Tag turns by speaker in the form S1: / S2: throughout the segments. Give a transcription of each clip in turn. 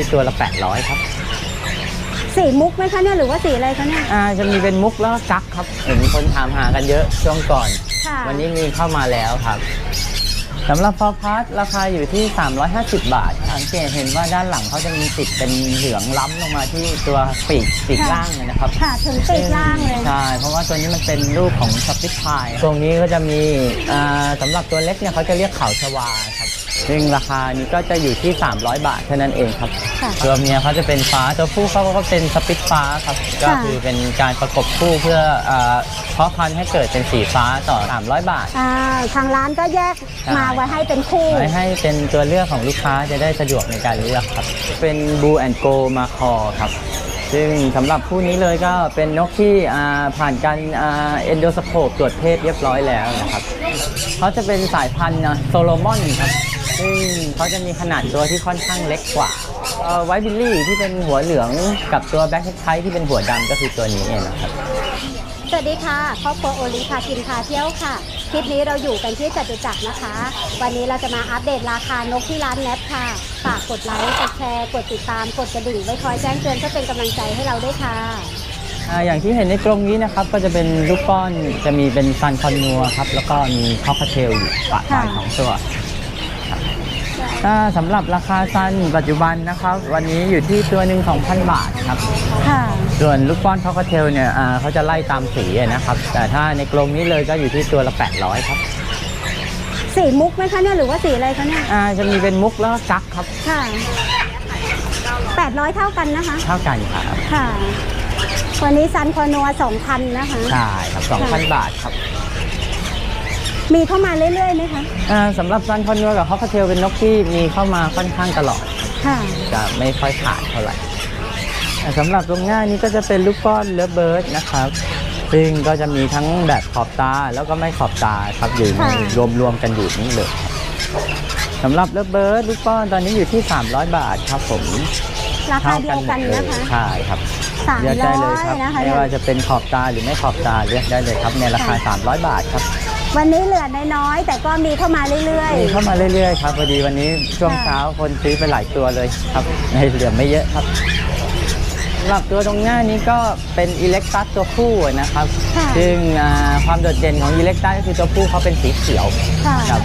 S1: ที่ตัวละ 800 ครับ
S2: สีมุกไหมคะเนี่ยหรือว่าสีอะไรคะเนี่ย
S1: อ่าจะมีเป็นมุกแล้วก็กั๊กครับ เห็นคนถามหากันเยอะช่วงก่อน
S2: ค่ะ
S1: วันนี้มีเข้ามาแล้วครับสำหรับฟอร์พาร์ราคาอยู่ที่ 350 บาทสั งเกตเห็นว่าด้านหลังเขาจะมีติดเป็นเหลืองล้ำลงมาที่ตัวปีกปีกล่างเลยนะครับ
S2: ค่ะถึงปีกล่างเลย
S1: ใช่เพราะว่าตัวนี้มันเป็นรูปของสปิทพายตรงนี้ก็จะมีอ่าสำหรับตัวเล็กเนี่ยเขาจะเรียกเขาชวาครับซึ่งราคานี้ก็จะอยู่ที่ 300 บาทเท่านั้นเองครับ
S2: ค่ะ
S1: ตัวเมียเขาจะเป็นฟ้าตัวผู้เขาก็เป็นสปิทฟ้าครับก็
S2: ค่ะ
S1: คือเป็นการประกบคู่เพื่อเอ่อเพาะพันธุ์ให้เกิดเป็นสีฟ้าต่อ 300 บาท
S2: อ่าทางร้านก็แยก
S1: ใช่
S2: มาไว้ให้เป็นคู่
S1: ไว้ให้เป็นตัวเลือกของลูกค้าจะได้สะดวกในการเลือกครับ เป็นบูแอนโกมาคอครับ ซึ่งสำหรับผู้นี้เลยก็เป็นนกที่ผ่านการเอนโดสโคปตรวจเพศเรียบร้อยแล้วนะครับเขาจะเป็นสายพันธุ์โซโลมอนครับซึ่งเขาจะมีขนาดตัวที่ค่อนข้างเล็กกว่าไวท์บิลลี่ที่เป็นหัวเหลืองกับตัวแบ็คไทที่เป็นหัวดำก็คือตัวนี้เองนะครับ
S2: สวัสดีค่ะครอบครัวโอลิพากินพาเที่ยวค่ะ คลิปนี้เราอยู่กันที่จตุจักรนะคะ วันนี้เราจะมาอัปเดตราคานกที่ร้านแนปค่ะ ฝากกดไลค์กดแชร์ กดติดตาม กดกระดิ่งไว้คอยแจ้งเตือนเพื่อเป็นกำลังใจให้เราด้วยค่ะ
S1: อ่าอย่างที่เห็นในกรงนี้นะครับก็จะเป็นลูกป้อนจะมีเป็นซันคอนนัวครับแล้วก็มีคอกเทลอยู่ปะปลาย
S2: ค่ะ
S1: ของตัว สำหรับราคาซันปัจจุบันนะครับ วันนี้อยู่ที่ตัวหนึ่ง2,000 บาทครับ
S2: ค่ะ
S1: ส่วนลูกป้อนคอกเทลเนี่ยอ่าเขาจะไล่ตามสีนะครับ แต่ถ้าในกรงนี้เลยก็อยู่ที่ตัวละ 800 ครับ
S2: สีมุกไหมคะเนี่ยหรือว่าสีอะไรคะเนี่ย
S1: อ่าจะมีเป็นมุกแล้วก็กั๊กครับ
S2: ค่ะ 800 เท่ากันนะคะ
S1: เท่ากันครับ
S2: ค่ะ วันนี้ซันคอนัว2,000 นะคะ
S1: ใช่ครับ2,000 บาทครับ
S2: มีเข้ามาเรื่อยๆไหมคะ
S1: อ่าสำหรับซันคอนนัวกับคอกเทลเป็นนกที่มีเข้ามาค่อนข้างตลอด
S2: ค่ะ
S1: จะไม่ค่อยขาดเท่าไหร่แต่สำหรับตรงหน้านี้ก็จะเป็นลูกป้อนเลิฟเบิร์ดนะครับ ซึ่งก็จะมีทั้งแบบขอบตาแล้วก็ไม่ขอบตาครับอยู่ใน
S2: ค่ะ
S1: รวมๆกันอยู่นี่เลยครับสำหรับเลิฟเบิร์ดลูกป้อนตอนนี้อยู่ที่ 300 บาทครับผม
S2: ราคาเดียวกัน
S1: หมดเล
S2: นะคะ
S1: ใช่ครับ
S2: สาม
S1: เลือกได้
S2: ร้
S1: เล
S2: อยย
S1: ครับ
S2: นะคะ
S1: ไม่ว่าจะเป็นขอบตาหรือไม่ขอบตาเลือกได้เลยครับในราคา 300 บาทครับ
S2: วันนี้เหลือน้อยๆแต่ก็มีเข้ามาเรื่อย
S1: มีเข้ามาเรื่อยๆครับพอดีวันนี้ช่วง
S2: ค่ะ
S1: เช้าคนซื้อไปหลายตัวเลยครับ ในเหลือไม่เยอะครับสำ หรับตัวตรงหน้านี้ก็เป็นอิเล็กตัสตัวผู้นะครับ
S2: ค่ะ
S1: ซึ่งอ่าความโดดเด่นของอิเล็กตัสก็คือตัวผู้เขาเป็นสีเขียว
S2: ๆค่ะ
S1: ครับ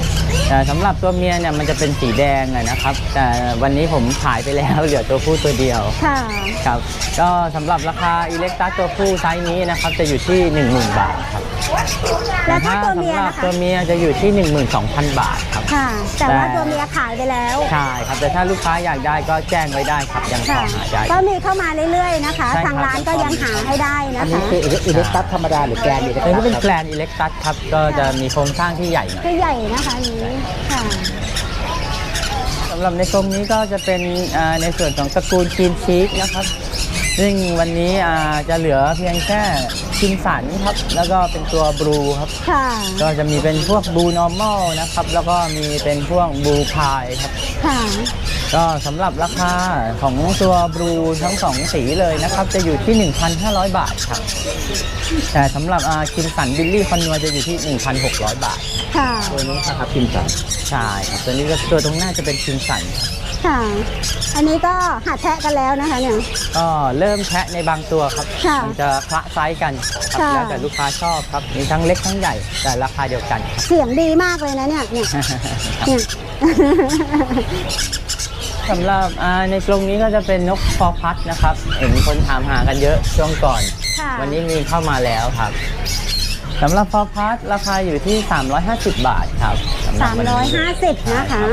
S1: แต่สำหรับตัวเมียเนี่ยมันจะเป็นสีแดงอะนะครับ แต่วันนี้ผมขายไปแล้วเหลือตัวผู้ตัวเดียว
S2: ค่ะ
S1: ครับก็สำหรับราคาอิเล็กตัสตัวผู้ไซส์นี้นะครับจะอยู่ที่ 10,000 บาทครับ
S2: แล้วถ้าตัว
S1: สำ
S2: เมีย
S1: หรับ
S2: นะคะ
S1: ตัวเมียจะอยู่ที่ 12,000 บาทครับ
S2: ค่ะแต่ว่า
S1: แต่
S2: ตัวเมียขายไปแล้ว
S1: ใช่ครับแต่ถ้าลูกค้าอยากได้ก็แจ้งไว้ได้ครับยังพอ
S2: ค่ะ
S1: หาได้
S2: ก็มีเข้ามาเรื่อยๆนะคะ
S1: ใช่ครับ
S2: ทางร้านก็ยังหาให้ได้
S3: อั
S2: นะ
S3: นนี้
S2: คะ
S3: คืออิเล็กตัสธรรมดาหรือแกรนอิเล็ก
S1: อัน
S3: ตั
S1: นี้
S3: ส
S1: เป็น
S3: ครับ
S1: แกลนอิเล็กตัสครับ ก็จะมีโครงสร้างที่ใหญ่หน่อย
S2: คือใหญ่นะคะอันนี้ค่ะ
S1: สำหรับในกรงนี้ก็จะเป็นอ่าในส่วนของตระกูลกินชีสนะครับ ซึ่งวันนี้อ่าจะเหลือเพียงแค่คิมสันครับ แล้วก็เป็นตัวบลูครับ
S2: ค่ะ
S1: ก็จะมีเป็นพวกบลูนอร์มอลนะครับ แล้วก็มีเป็นพวกบลูพายครับ
S2: ค่ะ
S1: ก็สำหรับราคาของตัวบลูทั้งสองสีเลยนะครับ จะอยู่ที่ 1,500 บาทครับ แต่สำหรับคิมสันบิลลี่คอนนัวจะอยู่ที่ 1,600 บาท
S2: ค่ะ
S3: ตัวนี้นะครับพิมพ์สัน
S1: ใช่ครับ ตัวนี้ก็ตัวตรงหน้าจะเป็นคิมสันครับ
S2: ค่ะ อันนี้ก็หัดแทะกันแล้วนะคะเนี่ย
S1: ก็เริ่มแทะในบางตัวครับ
S2: ค่ะ
S1: มันจะคละไซส์กันครับ
S2: ค่ะ
S1: แล้วแต่ลูกค้าชอบครับมีทั้งเล็กทั้งใหญ่แต่ราคาเดียวกันครับ
S2: เสียงดีมากเลยนะเนี่ยเนี่ยเนี่ย
S1: สำหรับอ่าในกรงนี้ก็จะเป็นนกฟอร์พัดนะครับ เห็นคนถามหากันเยอะช่วงก่อน
S2: ค่ะ
S1: วันนี้มีเข้ามาแล้วครับสำหรับฟอร์พัดราคาอยู่ที่ 350 บาทครับสำห
S2: สาม
S1: วัน
S2: ร้อย
S1: นี้
S2: ห้าสิบนะคะ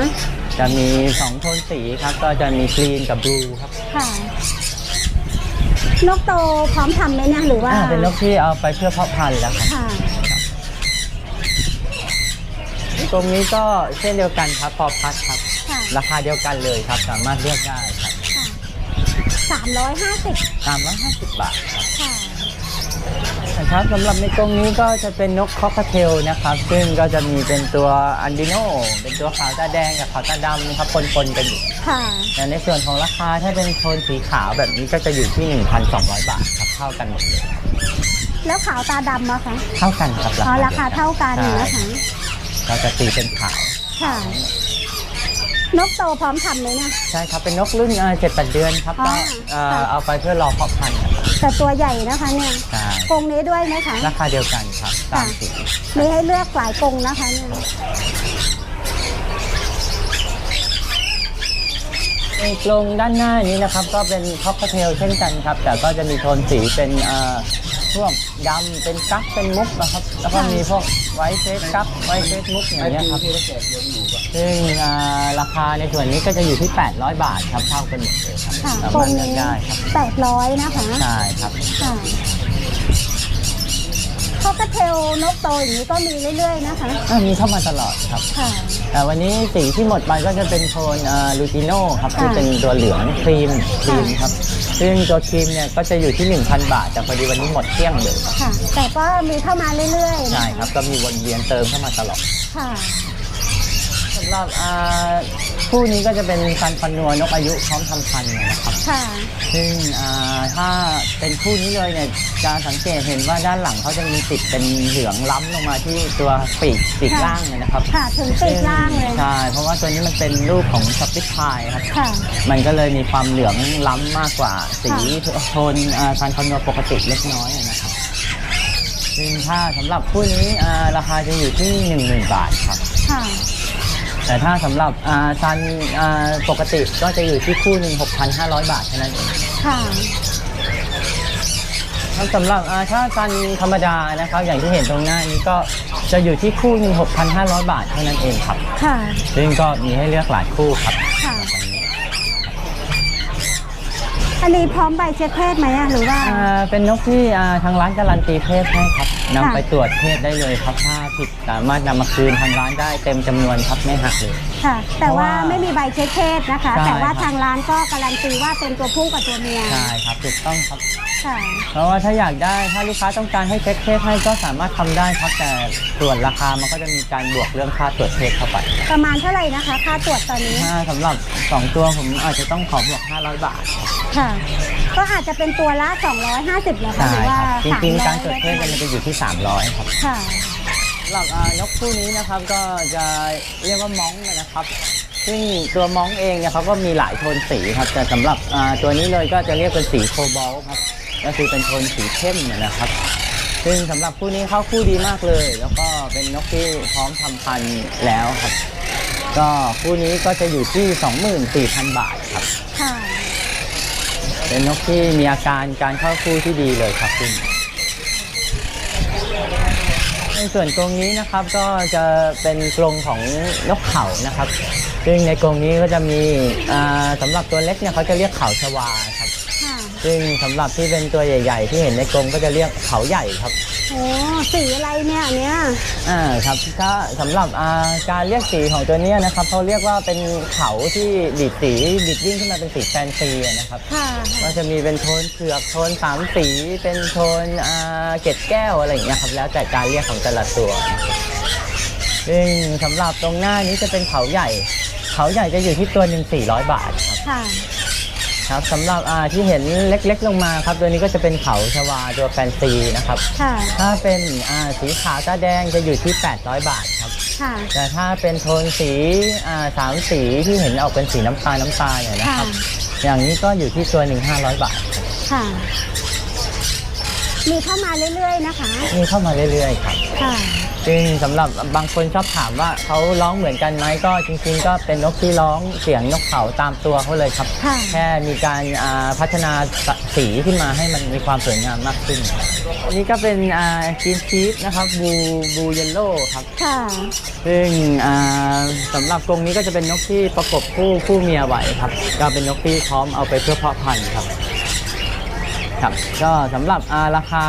S1: จะมี 2 โทนสีครับ ก็จะมีกรีนกับบลูครับ
S2: ค่ะ นกโตพร้อมทำไหมเนี่ยหรือว่า
S1: อ่าเป็นนกที่เอาไปเพื่อเพาะพันธุ์แล้วครับ
S2: ค่ะ
S1: ตรงนี้ก็เช่นเดียวกันครับฟอร์พัดครับ
S2: ค่ะ
S1: ราคาเดียวกันเลยครับ สามารถเลือกได้ครับ
S2: สามร้อยห้าสิบ
S1: 350 บาทครับ
S2: ค่ะ
S1: นะครับสำหรับในกรงนี้ก็จะเป็นนกคอกเทลนะครับ ซึ่งก็จะมีเป็นตัวอันดิโนเป็นตัวขาวตาแดงกับขาวตาดำครับปนๆกันอยู่
S2: ค่ะ
S1: แต่ในส่วนของราคาถ้าเป็นโทนสีขาวแบบนี้ก็จะอยู่ที่ 1,200 บาทครับเท่ากันหมดเลย
S2: แล้วขาวตาดำอะคะ
S1: เท่ากันครับ
S2: อ๋อราคาเท่ากัน
S1: ใช่
S2: นะคะ
S1: เราจะตีเป็นขาว
S2: ค่ะ นกโตพร้อมทำไหมเนี่ย
S1: ใช่ครับเป็นนกรุ่นเจ็ดแปดเดือนครับ
S2: อ๋อ
S1: ก็เอ่อ
S2: ค่ะ
S1: เอาไปเพื่อรอเพาะพันธุ์นะครับ
S2: แต่ตัวใหญ่นะคะเนี่ย
S1: ใช่
S2: กรงนี้ด้วยไหมคะ
S1: ราคาเดียวกันครับตามสี
S2: มีให้เลือกหลายกรงนะคะเนี่ย
S1: ในกรงด้านหน้านี้นะครับ ก็เป็นท็อปเทลเช่นกันครับ แต่ก็จะมีโทนสีเป็นเอ่อพวกดำเป็นกั๊กเป็นมุกนะครับ แล้วก็มีพวกไวท์เฟสกั๊กไวท์เฟสมุกอย่างเงี้ยครับซึ่งอ่าราคาในส่วนนี้ก็จะอยู่ที่ 800 บาทครับเท่ากันหมดเลยครับ
S2: ค่ะ
S1: สาก
S2: ร
S1: มารถ
S2: ง
S1: เลือก
S2: นี้
S1: ได้ครับ
S2: แปดร้อยนะคะ
S1: ใช่ครับ
S2: ค่ะพอกระเทลนกโตอย่างนี้ก็มีเรื่อยๆนะคะ
S1: อ่ามีเข้ามาตลอดครับ
S2: ค่ะ
S1: แต่วันนี้สีที่หมดไปก็จะเป็นโทนลูติโน่ครับ
S2: ค่ะ
S1: ที่เป็นตัวเหลืองครีมครีมครับ ซึ่งตัวครีมเนี่ยก็จะอยู่ที่ 1,000 บาท แต่พอดีวันนี้หมดเกลี้ยงเลย
S2: ค่ะ แต่ก็มีเข้ามาเรื่อยๆนะะ
S1: ใช่ครับ ก็มีวนเวียนเติมเข้ามาตลอด
S2: ค่ะ
S1: สำหรับอ่าคู่นี้ก็จะเป็นฟันฟันนัวนกอายุพร้อมทำพันธุ์นะครับ
S2: ค่ะ
S1: ซึ่งอ่าถ้าเป็นคู่นี้เลยเนี่ยจะสังเกตเห็นว่าด้านหลังเขาจะมีติดเป็นเหลืองล้ำลงมาที่ตัวปีกปีก
S2: ค่ะ
S1: ล่างเลยนะครับ
S2: ค่ะถึงปีกล่างเลย
S1: ใช่เพราะว่าตัวนี้มันเป็นรูปของสปิทพายครับ
S2: ค่ะ
S1: มันก็เลยมีความเหลืองล้ำมากกว่า สี
S2: ค่ะ
S1: โทนอ่าซันคอนโนปกติเล็กน้อยนะครับซึ่งถ้าสำหรับคู่นี้อ่าราคาจะอยู่ที่ 10,000 บาทครับ
S2: ค่ะ
S1: แต่ถ้าสำหรับอ่าซันอ่าปกติก็จะอยู่ที่คู่หนึ่ง6,500 บาทเท่านั้นเอง
S2: ค่ะ
S1: ครับสำหรับอ่าถ้าซันธรรมดานะครับ อย่างที่เห็นตรงหน้านี้ก็จะอยู่ที่คู่หนึ่ง6,500 บาทเท่านั้นเองครับ
S2: ค่ะ
S1: ซึ่งก็มีให้เลือกหลายคู่ครับ
S2: ค่ะ อันนี้พร้อมใบเช็คเพศไหมอะหรือว่า
S1: อ่าเป็นนกที่อ่าทางร้านการันตีเพศให้ครับนำ
S2: ค่ะ
S1: ไปตรวจเพศได้เลยครับ ถ้าผิดสามารถนำมาคืนทางร้านได้เต็มจำนวนครับไม่หักเลย
S2: ค่ะ แต่ว่า
S1: เพราะว่า
S2: ไม่มีใบเช็คเพศนะคะ
S1: ใช่
S2: แต่ว่า
S1: ครับ
S2: ทางร้านก็การันตีว่าเป็นตัวผู้กับตัวเมีย
S1: ใช่ครับถูกต้องครับ
S2: ค่ะ
S1: เพราะว่าถ้าอยากได้ถ้าลูกค้าต้องการให้เช็คเพศให้ก็สามารถทำได้ครับแต่ส่วนราคามันก็จะมีการบวกเรื่องค่าตรวจเพศเข้าไป
S2: ประมาณเท่าไหร่นะคะ ค่าตรวจตอนนี้
S1: ถ้าสำหรับ 2 ตัวผมอาจจะต้องขอบวก 500 บาทครับ
S2: ค่ะ ก็อาจจะเป็นตัวละ 250เหรอคะ
S1: ใช่
S2: หรือว่า
S1: ครับจริงๆ การตรวจ
S2: 300
S1: เพศมันจะอยู่ที่ 300 ครับ
S2: ค่ะ
S1: สำ หรับอ่านกคู่นี้นะครับก็จะเรียกว่ามองนะครับ ซึ่งตัวมองเองเนี่ยเขาก็มีหลายโทนสีครับ แต่สำหรับอ่าตัวนี้เลยก็จะเรียกเป็นสีโคบอลต์ครับก็คือเป็นโทนสีเข้มนะครับ ซึ่งสำหรับคู่นี้เข้าคู่ดีมากเลย แล้วก็เป็นนกที่พร้อมทำพันธุ์แล้วครับ ก็คู่นี้ก็จะอยู่ที่ 24,000 บาทครับ
S2: ค่ะ
S1: เป็นนกที่มีอาการการเข้าคู่ที่ดีเลยครับคุณใน ส่วนกรงนี้นะครับก็จะเป็นกรงของนกเขานะครับ ซึ่งในกรงนี้ก็จะมีอ่าสำหรับตัวเล็กเนี่ยเขาจะเรียกเขาชวาครับ
S2: ค่ะ
S1: ซึ่งสำหรับที่เป็นตัวใหญ่ ๆ ที่เห็นในกรงก็จะเรียกเขาใหญ่ครับ
S2: โอ้สีอะไรเนี่ยอันเนี้ย
S1: อ่าครับถ้าสำหรับอ่าการเรียกสีของตัวเนี้ยนะครับเขาเรียกว่าเป็นเขาที่ดิดสีดิดยิ่งขึ้นมาเป็นสีแฟนซีอะนะครับ
S2: ค่ะ
S1: ก็จะมีเป็นโทนเผือกโทนสามสี เป็นโทนอ่าเกล็ดแก้วอะไรอย่างเงี้ยครับแล้วแต่การเรียกของแต่ละตัวนะครับซึ่งสำหรับตรงหน้านี้จะเป็นเขาใหญ่ เขาใหญ่จะอยู่ที่ตัวหนึ่ง400 บาทครับ
S2: ค่ะ
S1: ครับสำหรับอ่าที่เห็นเล็กๆลงมาครับตัวนี้ก็จะเป็นเขาชวาตัวแฟนซีนะครับ
S2: ค่ะ
S1: ถ้าเป็นอ่าสีขาวตาแดงจะอยู่ที่ 800 บาทครับ
S2: ค่ะ
S1: แต่ถ้าเป็นโทนสีอ่าสามสีที่เห็นออกเป็นสีน้ำตาลน้ำตาลเนี่ยนะครับ อย่างนี้ก็อยู่ที่ตัวหนึ่ง500บาทครับ
S2: ค่ะ มีเข้ามาเรื่อยๆนะคะ
S1: มีเข้ามาเรื่อยๆครับ
S2: ค่ะ
S1: ซึ่งสำหรับบางคนชอบถามว่าเขาร้องเหมือนกันไหมก็จริงๆ ก็เป็นนกที่ร้องเสียงนกเขาตามตัวเขาเลยครับ
S2: ค่ะ
S1: แค่มีการอ่าพัฒนาสีขึ้นมาให้มันมีความสวยงามมากขึ้นครับอันนี้ก็เป็นกรีนชีฟนะครับบูบูเยลโล่ครับ
S2: ค่ะ
S1: ซึ่งอ่าสำหรับกรงนี้ก็จะเป็นนกที่ประกบคู่คู่เมียไว้ครับ ก็เป็นนกที่พร้อมเอาไปเพื่อเพาะพันธุ์ครับ ครับก็สำหรับอ่าราคา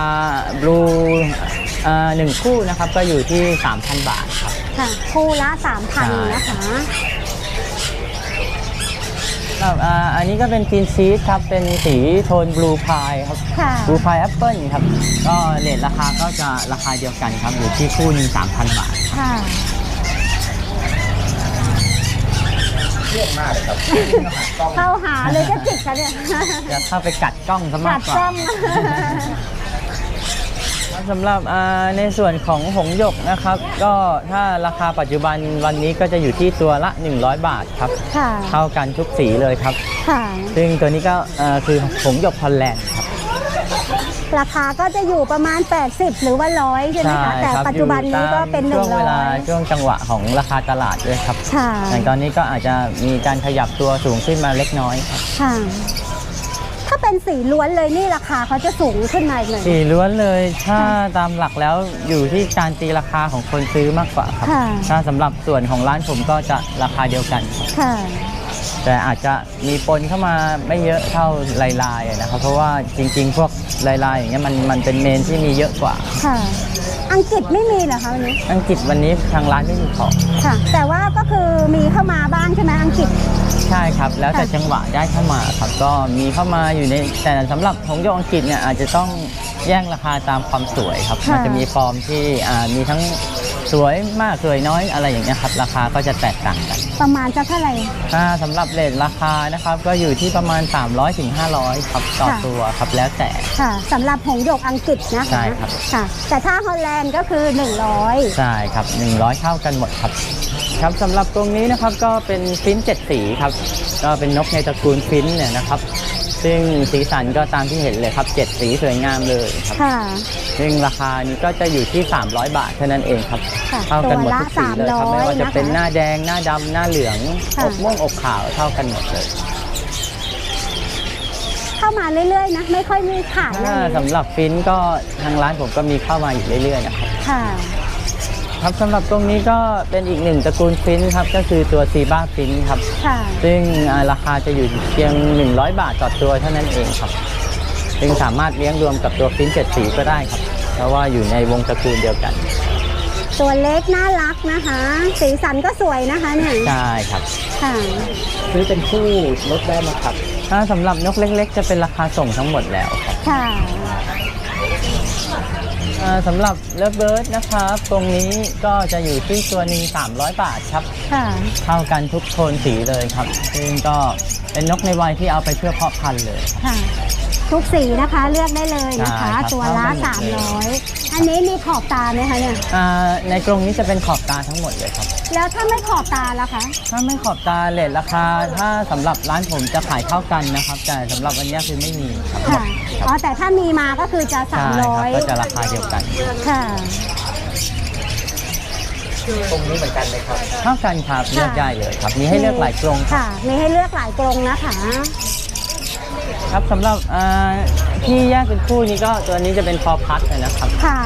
S1: บลูอ่าหนึ่งคู่นะครับก็อยู่ที่ 3,000 บาทครับ
S2: ค่ะคู่ละ
S1: ใช่
S2: 3,000 นะคะ
S1: ครับอ่าอันนี้ก็เป็นกรีนชีสครับ เป็นสีโทนบลูพายครับ
S2: ค่ะ
S1: บลูพายแอปเปิลครับ ก็เลทราคาก็จะราคาเดียวกันครับ อยู่ที่คู่หนึ่ง3,000บาท
S2: ค่ะ
S3: เรียกมากเลยครับต้อง
S2: เข้าหาเลยก็จิกค่ะเนี่ย
S1: จะเข้าไปกัดกล้องซะมา
S2: กั
S1: ก
S2: ด
S1: กว่า
S2: กล้อง
S3: ถ้า
S1: สำหรับอ่าในส่วนของหงส์หยกนะครับ ก็ถ้าราคาปัจจุบันวันนี้ก็จะอยู่ที่ตัวละ 100 บาทครับ
S2: ค่ะ
S1: เท่ากันทุกสีเลยครับ
S2: ค่ะ
S1: ซึ่งตัวนี้ก็เอ่อคือหงส์หยกฮอลแลนด์ครับ
S2: ราคาก็จะอยู่ประมาณ 80 หรือว่าร้อยใช่ไหมคะ แต่
S1: ครับ
S2: ปัจจุบันนี้ก็เป็น
S1: อยู่ตามช่วงเวลา
S2: 100
S1: ช่วงจังหวะของราคาตลาดด้วยครับ
S2: ค่ะ
S1: อย่างตอนนี้ก็อาจจะมีการขยับตัวสูงขึ้นมาเล็กน้อยครับ
S2: ค่ะถ้าเป็นสีล้วนเลยนี่ราคาเขาจะสูงขึ้นมาอีกหน่อย
S1: สีล้วนเลยถ้าตามหลักแล้วอยู่ที่การตีราคาของคนซื้อมากกว่าครับ
S2: ค่ะ
S1: ถ้าสำหรับส่วนของร้านผมก็จะราคาเดียวกันครับ
S2: ค่ะ
S1: แต่อาจจะมีปนเข้ามาไม่เยอะเท่าลายลายๆอะนะครับ เพราะว่าจริง ๆ พวกลายลายๆอย่างเงี้ยมันมันเป็นเมนที่มีเยอะกว่า
S2: ค่ะ อังกฤษไม่มีเหรอคะวันนี้
S1: อังกฤษวันนี้ทางร้านไม่มีของ
S2: ค่ะ แต่ว่าก็คือมีเข้ามาบ้างใช่ไหมอังกฤษ
S1: ใช่ครับ แล้วแต่
S2: ค่ะ
S1: จังหวะได้เข้ามาครับก็มีเข้ามาอยู่ในแต่สำหรับของโยกอังกฤษเนี่ยอาจจะต้องแย่งราคาตามความสวยครับมันจะมีฟอร์มที่อ่ามีทั้ง สวยมากสวยน้อยอะไรอย่างเงี้ยครับราคาก็จะแตกต่างกัน
S2: ประมาณจะเท่าไหร่
S1: ถ้าสำหรับเลทราคานะครับก็อยู่ที่ประมาณ 300ถึง500ครับต่อ
S2: ค่ะ
S1: ตัวครับแล้วแต่
S2: ค่ะสำหรับหงส์หยกอังกฤษนะคะ
S1: ใช่ครับ
S2: ค่ะ แต่ถ้าฮอลแลนด์ก็คือ 100
S1: ใช่ครับ 100 เท่ากันหมดครับ ครับสำหรับตรงนี้นะครับก็เป็นฟินเจ็ดสีครับ ก็เป็นนกในตระกูลฟินเนี่ยนะครับ ซึ่งสีสันก็ตามที่เห็นเลยครับเจ็ดสีสวยงามเลยครับ
S2: ค่ะ
S1: ซึ่งราคานี้ก็จะอยู่ที่ 300 บาทเท่านั้นเองครับ
S2: ค่ะ
S1: เท่ากันหมดทุกสีเลยครับ
S2: ตัวละ
S1: ไม่ว่าจะ
S2: 300
S1: เป็นหน้าแดงหน้าดำหน้าเหลือง
S2: ค่ะ
S1: อกม่วงอกขาวเท่ากันหมดเลย
S2: เข้ามาเรื่อยๆนะ ไม่ค่อยมีขาดเล
S1: ถ้ายสำหรับฟินก็ทางร้านผมก็มีเข้ามาอยู่เรื่อยๆนะครับ
S2: ค่ะ
S1: ครับสำหรับตรงนี้ก็เป็นอีกหนึ่งตระกูลฟินครับก็คือตัวซีบ้าฟินครับ
S2: ค่ะ
S1: ซึ่งอ่าราคาจะอยู่เพียง 100 บาทต่อตัวเท่านั้นเองครับ ซึ่งสามารถเลี้ยงรวมกับตัวฟินเจ็ดสีก็ได้ครับ เพราะว่าอยู่ในวงตระกูลเดียวกัน
S2: ตัวเล็กน่ารักนะคะ สีสันก็สวยนะคะเนี่ย
S1: ใช่ครับ
S2: ค่ะ
S3: ซื้อเป็นคู่ลดได้ไหมครับ
S1: ถ้าสำหรับนกเล็ก ๆ จะเป็นราคาส่งทั้งหมดแล้วครับ
S2: ค่ะ
S1: อ่า สำหรับเลิฟเบิร์ดนะครับ ตรงนี้ก็จะอยู่ที่ตัวหนึ่ง300 บาทครับ
S2: ค่ะ
S1: เท่ากันทุกโทนสีเลยครับ ซึ่งก็เป็นนกในวัยที่เอาไปเพื่อเพาะพันธุ์เลย
S2: ค่ะ ทุกสีนะคะเลือกได้เลยนะคะ
S1: ใช่ครับ
S2: ตัวละ
S1: เท่ากันหมดเลย
S2: 300 อันนี้มีขอบตาไหมคะเนี่ย
S1: อ่าในกรงนี้จะเป็นขอบตาทั้งหมดเลยครับ
S2: แล้วถ้าไม่ขอบตาล่ะคะ
S1: ถ้าไม่ขอบตาเลทราคา ถ้าสำหรับร้านผมจะขายเท่ากันนะครับ แต่สำหรับวันนี้คือไม่มีครับ
S2: ค่ะ
S1: ครับ
S2: อ๋อ แต่ถ้ามีมาก็คือจะ
S1: ใช่ครับก็จะ
S2: 300
S1: ราคาเดียวกัน
S2: ค่ะ
S3: ตรงนี้เหมือนกันไหมครับ
S1: เท่ากันครับเลือกได้เลยครับ มีให้เลือกหลายกรงครับ
S2: ค่ะ มีให้เลือกหลายกรงนะคะ
S1: ครับสำหรับอ่า ที่แยกเป็นคู่นี้ก็ตัวนี้จะเป็นคอพัดนะครับ
S2: ค่ะ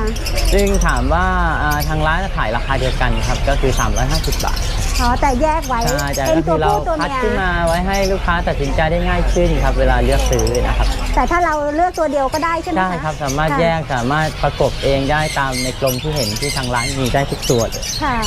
S1: ซึ่งถามว่าอ่าทางร้านจะขายราคาเดียวกันครับก็คือ 350 บาท
S2: อ๋อแต่แยกไว้
S1: ใช่แต่
S2: เป็น
S1: ก็
S2: ตั
S1: คื
S2: ว
S1: อเรา
S2: ผู้ตัว
S1: คัด
S2: เมีย
S1: ขึ้นมาไว้ให้ลูกค้าตัดสินใจได้ง่ายขึ้นครับ เวลาเลือกซื้อนะครับ
S2: แต่ถ้าเราเลือกตัวเดียวก็ได้ใช่ไหมคะ
S1: ได้ครับสามารถ
S2: ค่ะ
S1: แยกสามารถประกบเองได้ตามในกรงที่เห็นที่ทางร้านมีได้ทุกตัวเลย
S2: ค่ะ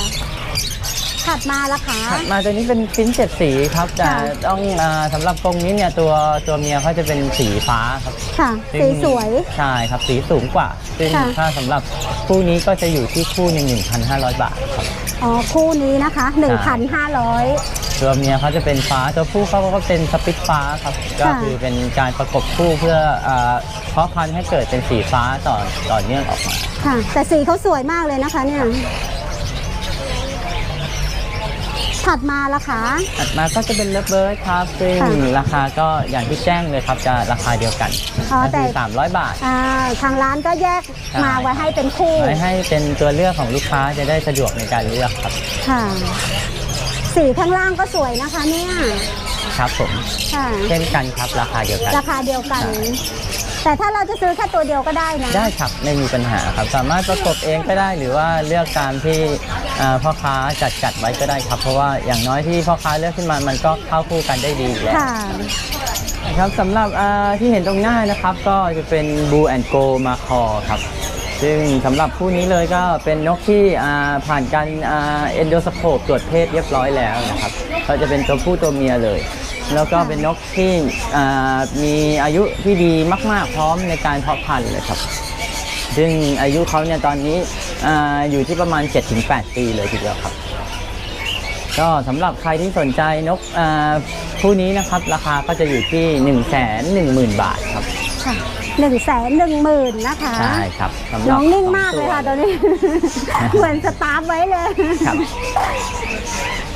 S2: ถัดมาละคะ
S1: ถัดมาตัวนี้เป็นฟินเจ็ดสีครับแต่
S2: ค่ะ
S1: ต้องอาสำหรับกรงนี้เนี่ยตัวตัวเมียเขาจะเป็นสีฟ้าครับ
S2: ค่ะ
S1: ซึ่
S2: สี
S1: ง
S2: สวย
S1: ใช่ครับสีสูงกว่าซึ่ง
S2: ค่ะ
S1: ถ้าสำหรับคู่นี้ก็จะอยู่ที่คู่หนึ่ง1,500บาทครับ
S2: อ๋อคู่นี้นะคะ 1,500
S1: ตัวเมียเขาจะเป็นฟ้าตัวผู้เขาก็เป็นสปิตฟ้าครับ ก็คือเป็นการประกบคู่เพื่ออ่าเพาะพันธุ์ให้เกิดเป็นสีฟ้าต่อต่อเนื่องออกมา
S2: ค่ะ แต่สีเขาสวยมากเลยนะคะเนี่ย ถัดมาละคะ
S1: ถัดมาก็จะเป็นเลิฟเบิร์ดครับซึ่ง
S2: ค่ะ
S1: ราคาก็อย่างที่แจ้งเลยครับจะราคาเดียวกัน
S2: อ๋อ
S1: ก็
S2: แต่
S1: คือ300 บาท
S2: อ่าทางร้านก็แยก
S1: ใช่
S2: มาไว้ให้เป็นคู่
S1: ไว้ให้เป็นตัวเลือกของลูกค้าจะได้สะดวกในการเลือกครับ
S2: ค่ะสีข้างล่างก็สวยนะคะเนี่ย
S1: ครับผม
S2: ค่ะ
S1: เช่นกันครับราคาเดียวกัน
S2: ราคาเดียวกัน
S1: ใช่
S2: แต่ถ้าเราจะซื้อแค่ตัวเดียวก็ได้นะ
S1: ได้ครับไม่มีปัญหาครับ สามารถประกบเองก็ได้หรือว่าเลือกตามที่อ่าพ่อค้าจัดจัดไว้ก็ได้ครับ เพราะว่าอย่างน้อยที่พ่อค้าเลือกขึ้นมามันก็เข้าคู่กันได้ดีอยู่แล้ว
S2: ค่ะ
S1: นะครับสำหรับอ่าที่เห็นตรงหน้านะครับก็จะเป็น Blue and Go มาคอครับ ซึ่งสำหรับคู่นี้เลยก็เป็นนกที่อ่าผ่านการเอนโดสโคปตรวจเพศเรียบร้อยแล้วนะครับ ก็จะเป็นตัวผู้ตัวเมียเลย แล้วก็เป็นนกที่อ่ามีอายุที่ดีมาก ๆ พร้อมในการเพาะพันธุ์เลยครับ ซึ่งอายุเขาเนี่ยตอนนี้อาอยู่ที่ประมาณ 7-8 ปีเลยทีเดียวครับ ก็สำหรับใครที่สนใจนกอ่าคู่นี้นะครับราคาก็จะอยู่ที่ 1 1 0 0 0 0 บาทครับ
S2: ค่ะหนึ่งแสนหนึ่งหมื่นนะคะ
S1: ใช่ครับสำหรับ
S2: น้องนิ่ง
S1: ส
S2: มากเลยค่ะ
S1: ตั
S2: ตอนนี้ เหมือนสตาร์ฟไว้เลย
S1: ครับ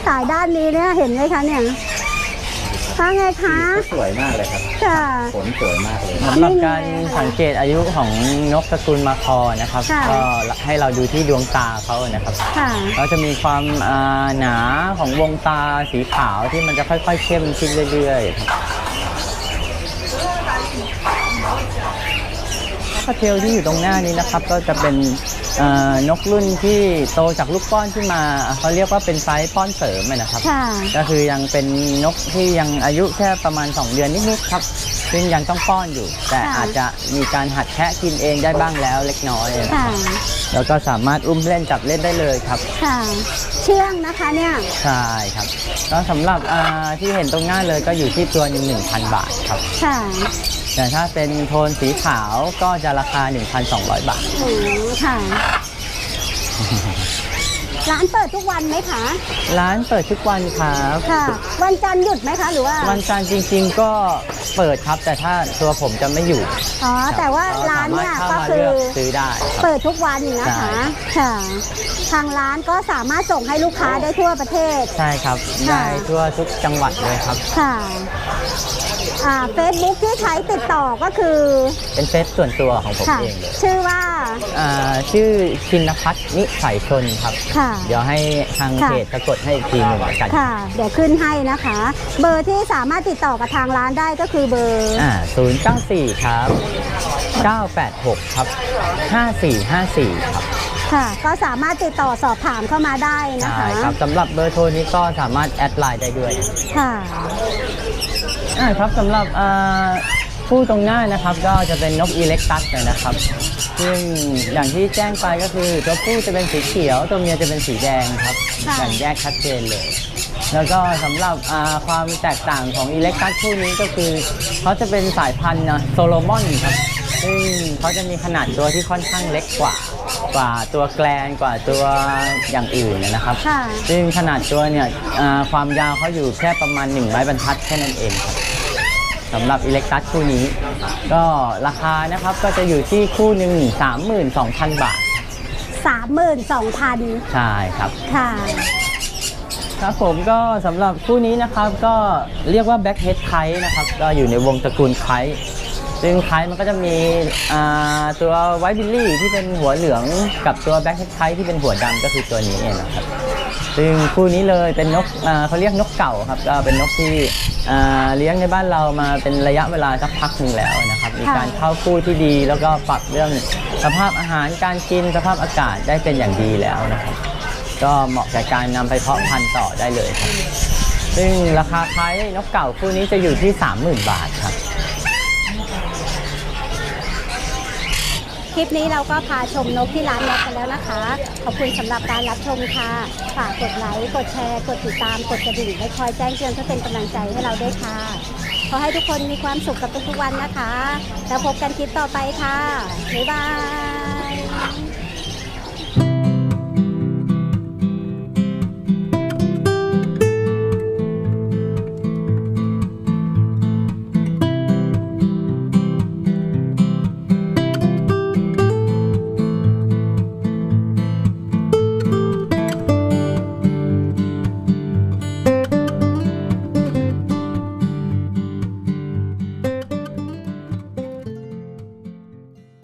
S2: สายด้านนี้เนี่ยเห็นไหมคะเนี่ย ว่าไงคะ
S3: สวยมากเลยครับ
S2: ค่ะ
S3: ขนสวยมากเลย
S1: สำหรับ
S2: นิ่งเลย
S1: การสังเกตอายุของนกสกุลมาคอนะครับ
S2: ค่ะ
S1: ก็ให้เราดูที่ดวงตาเขานะครับ
S2: ค่ะ
S1: เราจะมีความอ่าหนาของวงตาสีขาวที่มันจะค่อย ๆ เข้มขึ้นเรื่อยๆครับข้าเทลที่อยู่ตรงหน้านี้นะครับ ก็จะเป็นเอ่อ นกรุ่นที่โตจากลูกป้อนขึ้นมาเขาเรียกว่าเป็นไซส์ป้อนเสริมอะนะครับ
S2: ค่ะ
S1: ก็คือยังเป็นนกที่ยังอายุแค่ประมาณ 2 เดือนนิดๆครับ ซึ่งยังต้องป้อนอยู่ แต่
S2: ค่ะ
S1: อาจจะมีการหัดแคะกินเองได้บ้างแล้วเล็กน้อยนะค
S2: ค่ะ
S1: รับแล้วก็สามารถอุ้มเล่นจับเล่นได้เลยครับ
S2: ค่ะ เชื่องนะคะเนี่ย
S1: ใช่ครับก็สำหรับอ่าที่เห็นตรงหน้าเลยก็อยู่ที่ตัวหนึ่ง1,000บาทครับ
S2: ค่ะ
S1: แต่ถ้าเป็นโทนสีขาวก็จะราคา 1,200 บาท
S2: โอ้ค่ะ ร้านเปิดทุกวันไหมคะ
S1: ร้านเปิดทุกวันครับ
S2: ค่ะ วันจันทร์หยุดไหมคะ หรือว่า
S1: วันจันทร์จริงๆก็เปิดครับ แต่ถ้าตัวผมจะไม่อยู่
S2: อ๋อ
S1: ครับ
S2: แต่ว่าร้านเนี่ย
S1: สม
S2: ก็
S1: รถเข้ามา
S2: คื
S1: เลื
S2: อ
S1: อกซื้อได้ครับ
S2: เปิดทุกวันนะ
S1: ใช่
S2: คะ ค่ะ ทางร้านก็สามารถส่งให้ลูกค้าได้ทั่วประเทศ
S1: ใช่ครับ
S2: ค่ะ
S1: ได้ทั่วทุกจังหวัดเลยครับ
S2: ค่ะอ่า เฟซบุ๊กที่ใช้ติดต่อก็คือ
S1: เป็นเฟซส่วนตัวของผม
S2: ค่ะ
S1: เองเลย
S2: ชื่อว่า
S1: อ่าชื่อชินพัฒน์นิสัยชนครับ
S2: ค่ะ
S1: เดี๋ยวให้ทาง
S2: ค่ะ
S1: เพจสะกดให้อีกทีหนึ่งแล้วกัน
S2: ค่ะ เดี๋ยวขึ้นให้นะคะ เบอร์ที่สามารถติดต่อกับทางร้านได้ก็คือเบอร์
S1: อ่า094 ครับ 986 ครับ 5454 ครับ
S2: ค่ะ ก็สามารถติดต่อสอบถามเข้ามาได้นะ
S1: ใช่
S2: คะ
S1: ครับสำหรับเบอร์โทรนี้ก็สามารถแอดไลน์ได้ด้วย
S2: ค่ะ
S1: อ่าครับสำหรับอ่าผู้ตรงหน้านะครับก็จะเป็นนกอีเล็กตัสนะครับ ซึ่งอย่างที่แจ้งไปก็คือตัวผู้จะเป็นสีเขียว ตัวเมียจะเป็นสีแดงครับ
S2: ค่ะ
S1: แบ่งแยกชัดเจนเลย แล้วก็สำหรับอ่าความแตกต่างของอีเล็กตัสคู่นี้ก็คือเขาจะเป็นสายพันธุ์นะโซโลมอนครับ ซึ่งเขาจะมีขนาดตัวที่ค่อนข้างเล็กกว่า กว่าตัวแกลนกว่าตัวอย่างอื่นนะครับ
S2: ค่ะ
S1: ซึ่งขนาดตัวเนี่ยอ่าความยาวเขาอยู่แค่ประมาณ1ไม้บรรทัดแค่นั้นเองครับสำหรับอิเล็กตัสคู่นี้ ก็ราคานะครับก็จะอยู่ที่คู่หนึ่ง32,000 บาท
S2: 32,000
S1: ใช่ครับ
S2: ค่ะ
S1: ครับผมก็สำหรับคู่นี้นะครับก็เรียกว่าแบ็ k เฮดไคนะครับ ก็อยู่ในวงตระกูลไค ซึ่งไคมันก็จะมีอ่าตัวไวท์บิลลี่ที่เป็นหัวเหลืองกับตัวแบ็ k เฮดไคที่เป็นหัวดำก็คือตัวนี้เองนะครับซึ่งคู่นี้เลยเป็นนกอ่าเขาเรียกนกเก่าครับก็เป็นนกที่อ่าเลี้ยงในบ้านเรามาเป็นระยะเวลาสักพักหนึ่งแล้วนะครับ มีการเข้าคู่ที่ดี แล้วก็ปรับเรื่องสภาพอาหารการกินสภาพอากาศได้เป็นอย่างดีแล้วนะครับก็เหมาะกับการนำไปเพาะพันธุ์ต่อได้เลยครับซึ่งราคาคล้ายนกเก่าคู่นี้จะอยู่ที่ 30,000 บาทครับ
S2: คลิปนี้เราก็พาชมนกที่ร้านนกกันแล้วนะคะ ขอบคุณสำหรับการรับชมค่ะ ฝากกดไลค์ กดแชร์ กดติดตาม กดกระดิ่งและคอยแจ้งเตือนเพื่อเป็นกำลังใจให้เราด้วยค่ะ ขอให้ทุกคนมีความสุขกับทุกๆวันนะคะ แล้วพบกันคลิปต่อไปค่ะ บ๊ายบาย